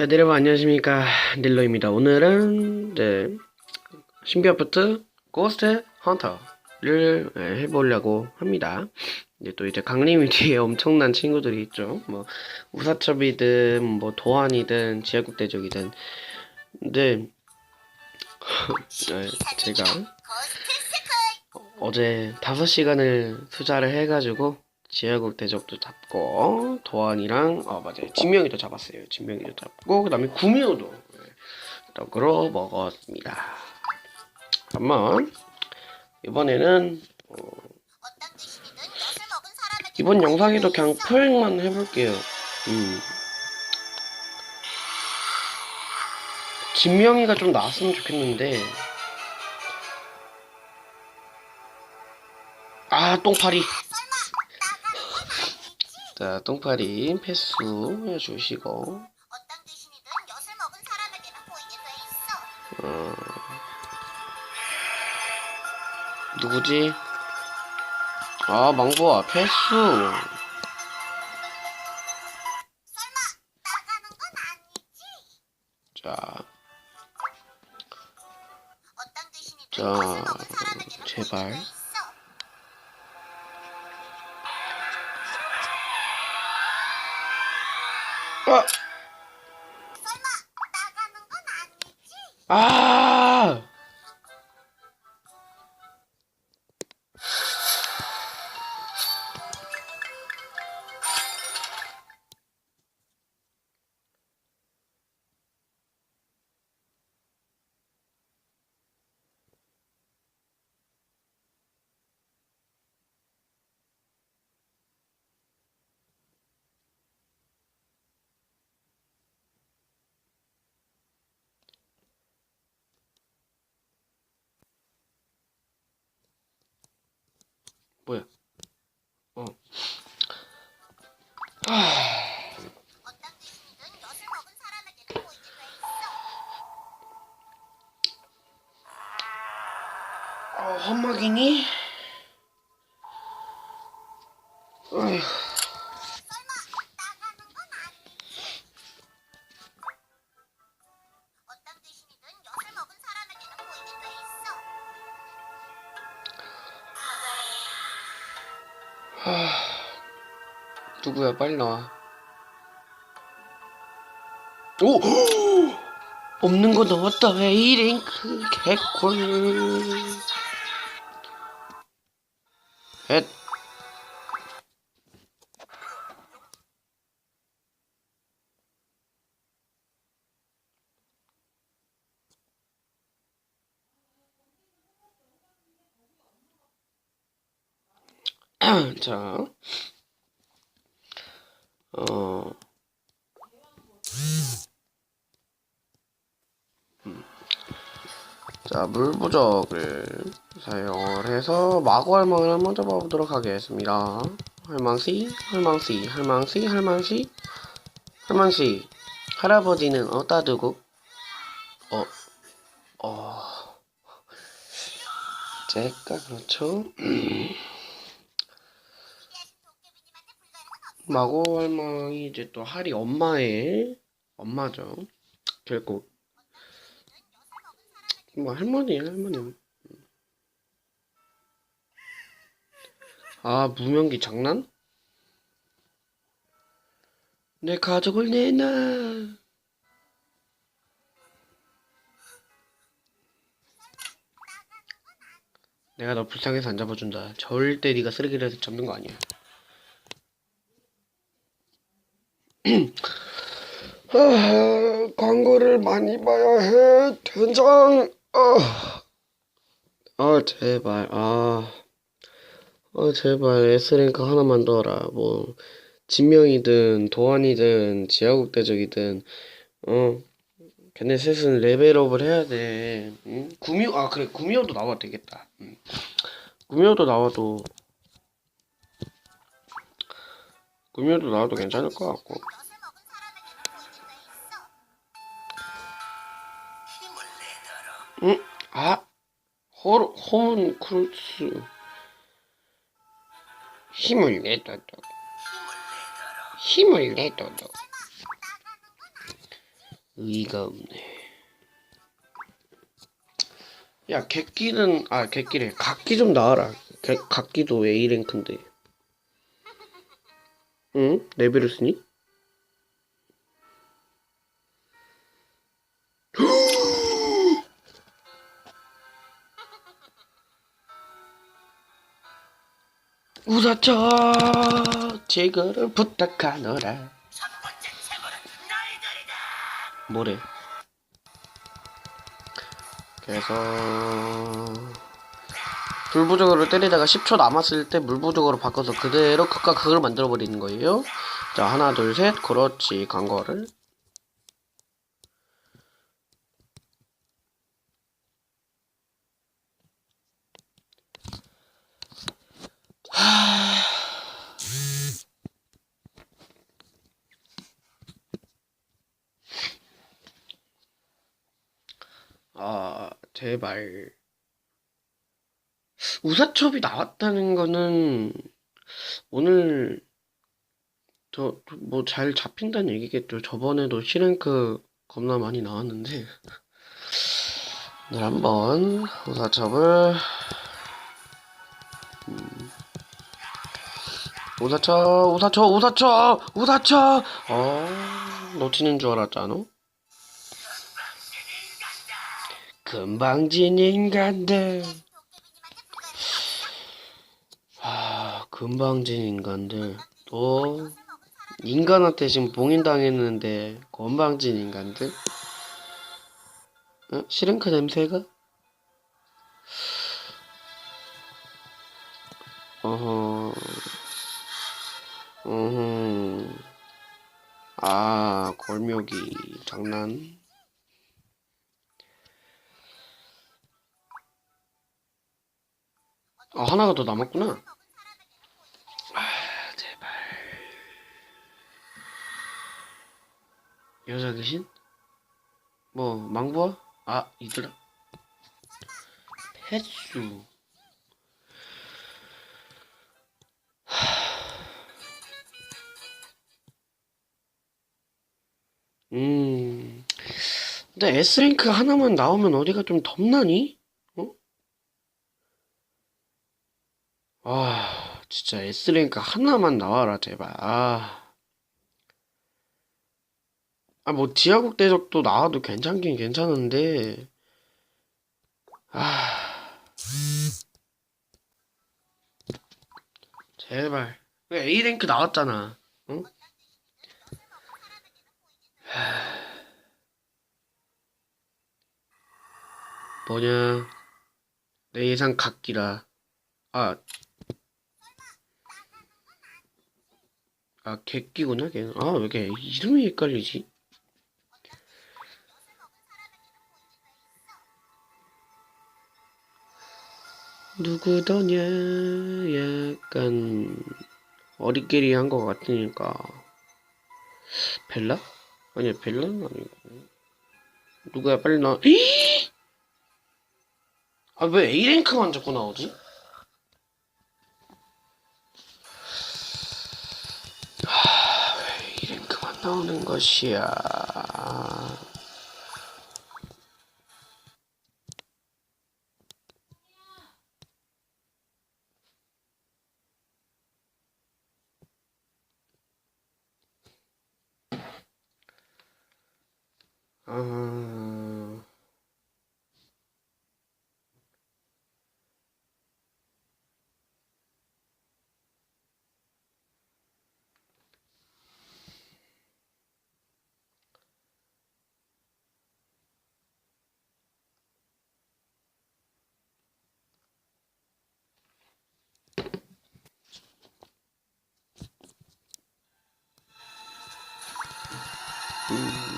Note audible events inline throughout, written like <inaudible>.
자, 네, 여러분 안녕하십니까. 닐로입니다. 오늘은 이제 신비아파트 고스트 헌터를 예, 해보려고 합니다. 이제 또 이제 강림이 뒤에 <laughs> 엄청난 친구들이 있죠. 뭐 우사첩이든 뭐 도안이든 지하국대적이든 근데 <laughs> 예, 제가 어제 5시간을 투자를 해가지고 지하국 대적도 잡고 도안이랑 어 맞아요. 진명이도 잡았어요. 진명이도 잡고 그 다음에 구미호도 네, 떡으로 먹었습니다. 한번 이번에는 어, 이번 영상에도 그냥 포획만 해볼게요. 음. 진명이가 좀 나왔으면 좋겠는데. 아 똥파리 자, 똥파리 패스 해주시고, 있어. 누구지? 아, 망보아, 패스. 자, 자, 제발. 아! 뭐야? 어. 어, 험막이니? 누구야? 빨리 나와. 오! <gasps> 없는 거 넣었다. A랭크 개꿀. <clears throat> 자, 어, 음. 자, 물부적을 사용을 해서 마구 할망을 한번 잡아보도록 하겠습니다. 할망씨, 할망씨, 할망씨, 할망씨, 할망씨, 할아버지는 어디다 두고, 어, 어, 제가 그렇죠. <clears throat> 도깨비님한테 불가능은 없어. 마고 할망이 이제 또 할이 엄마의 엄마죠. 결국 뭐 할머니예요 할머니. 아 무명기 장난? 내 가족을 내놔. 내가 너 불쌍해서 안 잡아준다. 절대 네가 쓰레기를 해서 잡는 거 아니야. <clears throat> 아, 광고를 많이 봐야 해, 된장. 아, 아 제발, 아, 아 제발 S랭크 하나만 넣어라. 뭐 진명이든 도안이든 지하국대적이든, 어, 걔네 셋은 레벨업을 해야 돼. 응? 구미호, 아 그래 구미호도 나와도 되겠다. 응. 구미호도 나와도, 구미호도 나와도 괜찮을 것 같고. 응? 아, 호, 호문 크루스. 힘을 내둬도. 힘을 내둬도. 의의가 없네. 야, 객기는, 아, 객기래. 각기 좀 나와라. 개, 각기도 A랭크인데. 응? 레벨을 쓰니? <gasps> 우사쳐 제거를 부탁하노라. 뭐래? 그래서 불부적으로 때리다가 10초 남았을 때 물부적으로 바꿔서 그대로 극과 극을 만들어 버리는 거예요. 자 하나 둘 셋. 그렇지. 간 거를. 아 제발 우사첩이 나왔다는 거는 오늘 저 뭐 잘 잡힌다는 얘기겠죠. 저번에도 시랭크 겁나 많이 나왔는데 오늘 한번 우사첩을 음. 우사첩 우사첩 우사첩 우사첩 어 놓치는 줄 알았잖아. 금방 진 인간들 아 금방진 인간들 또 인간한테 지금 봉인당했는데 건방진 인간들? 어? 시랭크 냄새가? 어허 어허 아 골묘기 장난 아 하나가 더 남았구나 여자 귀신? 뭐 망부아? 아 이들아 횟수 음 근데 S랭크 하나만 나오면 어디가 좀 덥나니? 어? 아 진짜 S랭크 하나만 나와라 제발 아 아, 뭐, 지하국 대적도 나와도 괜찮긴 괜찮은데, 아, 제발. 왜 A랭크 나왔잖아, 응? 하, 뭐냐, 내 예상 각기라. 아, 아, 객기구나, 걔는. 아, 왜 이렇게 이름이 헷갈리지? 누구더냐? 약간 어리끼리 한 것 같으니까. 벨라? 아니야 벨라는 아니고. 누구야? 빨리 나와 아왜 A랭크만 자꾸 나오지? 아, 왜 A랭크만 나오는 것이야 아... 위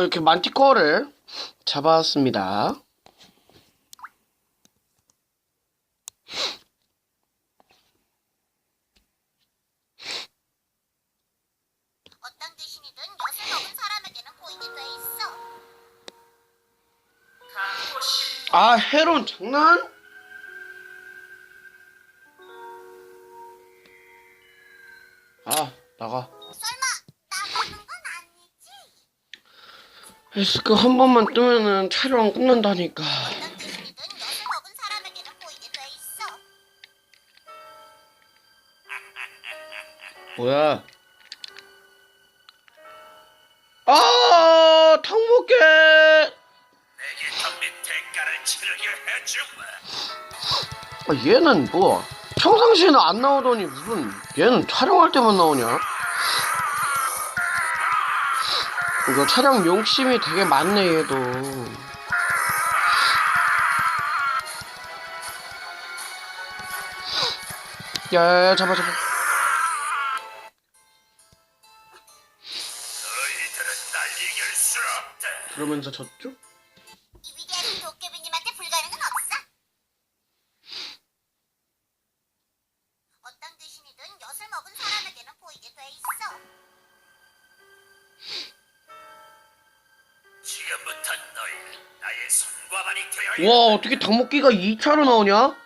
어, 이렇게 만티코를 잡았습니다. 어떤 귀신이든 아 헤론 장난? 아 나가. 에스크 한 번만 뜨면은 촬영 끝난다니까 어떤 귀신이든 엿을 먹은 사람에게는 보이게 돼 있어. 뭐야 아 탕목게 내게 덤빈 대가를 치르게 해주마. 아, 얘는 뭐 평상시에는 안 나오더니 무슨 얘는 촬영할 때만 나오냐? 이거 촬영 용심이 되게 많네 얘도 야야야 잡아 잡아. 그러면서 졌죠? 와 어떻게 닭먹기가 2차로 나오냐?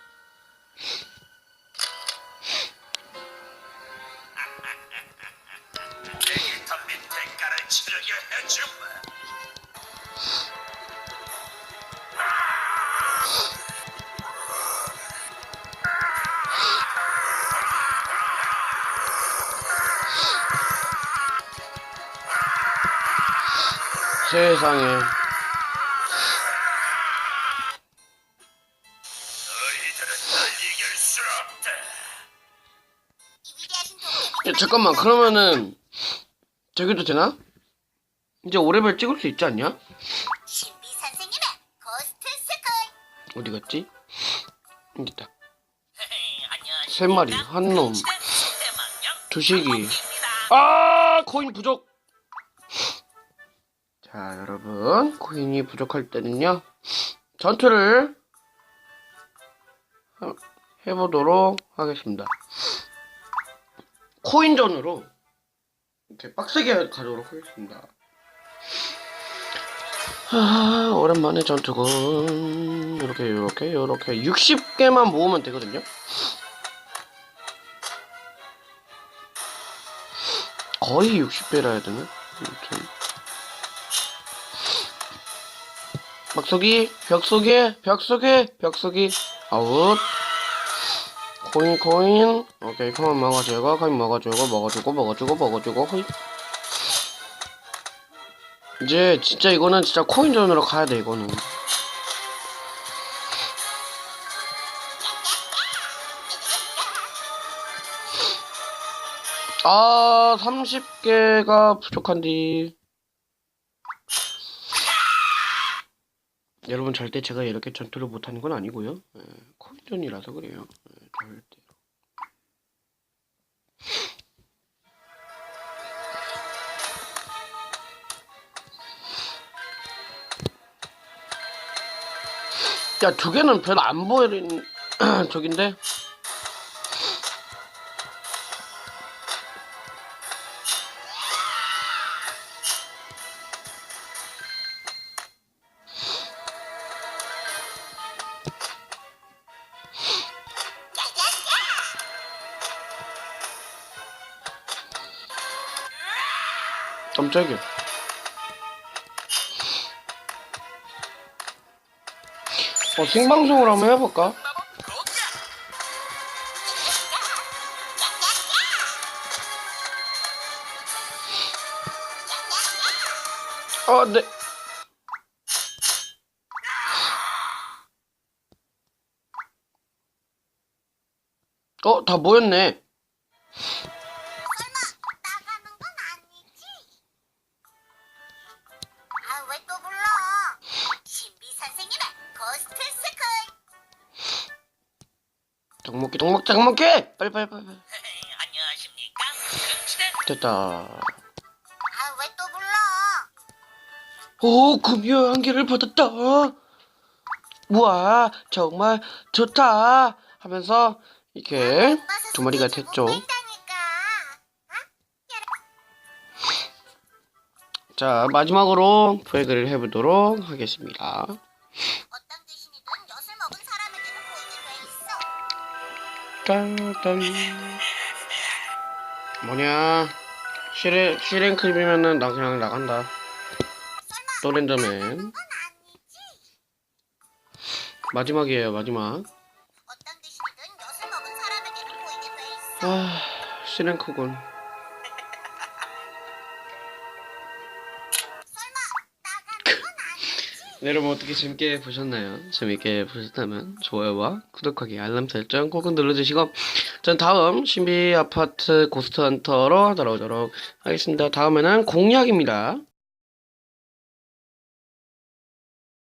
세상에 위대하신 야, 잠깐만 그러면은 저기도 되나? 이제 오레벨 찍을 수 있지 않냐? 신비 선생님의 고스트 스쿨. 어디 갔지? 여기 있다? <laughs> 세 마리 한놈 대망령 두식이. 아 코인 부족 자 여러분 코인이 부족할 때는요 전투를 하- 해보도록 하겠습니다. 코인전으로 이렇게 빡세게 가도록 하겠습니다. 아 오랜만에 전투군. 이렇게 이렇게 이렇게 60개만 모으면 되거든요. 거의 60배라 해야 되나? 아무튼. 막 속이 벽 속에 벽 속에 벽 속이 아웃 코인 코인. 오케이 코인 먹어주고 코인 먹어주고 먹어주고 먹어주고 먹어주고 호잇. 이제 진짜 이거는 진짜 코인전으로 가야 돼 이거는. 아 30개가 부족한디. 여러분 절대 제가 이렇게 전투를 못하는 건 아니고요. 예, 코인전이라서 그래요. 예, 절대 야두 개는 별로 안 보이는 <clears throat> 저긴데 깜짝이야 어 생방송으로 한번 해볼까? 아, 네. 어, 다 모였네. 닭먹기, 닭먹기! 빨리, 빨리, 빨리. 안녕하십니까? 금시대 됐다. 아 왜 또 불러? 오, 금요 한 개를 받았다. 우와, 정말 좋다. 하면서 이렇게 두 마리가 됐죠. 자, 마지막으로 브레이크를 해보도록 하겠습니다. 짠짠 뭐냐? 시랭 시랭크림이면은 나 그냥 나간다. 아니지. 마지막이에요 마지막. 아 시랭크군 네, 여러분 어떻게 재밌게 보셨나요? 재밌게 보셨다면 좋아요와 구독하기 알람 설정 꼭 눌러주시고 전 다음 신비 아파트 고스트 헌터로 돌아오도록 하겠습니다. 다음에는 공략입니다.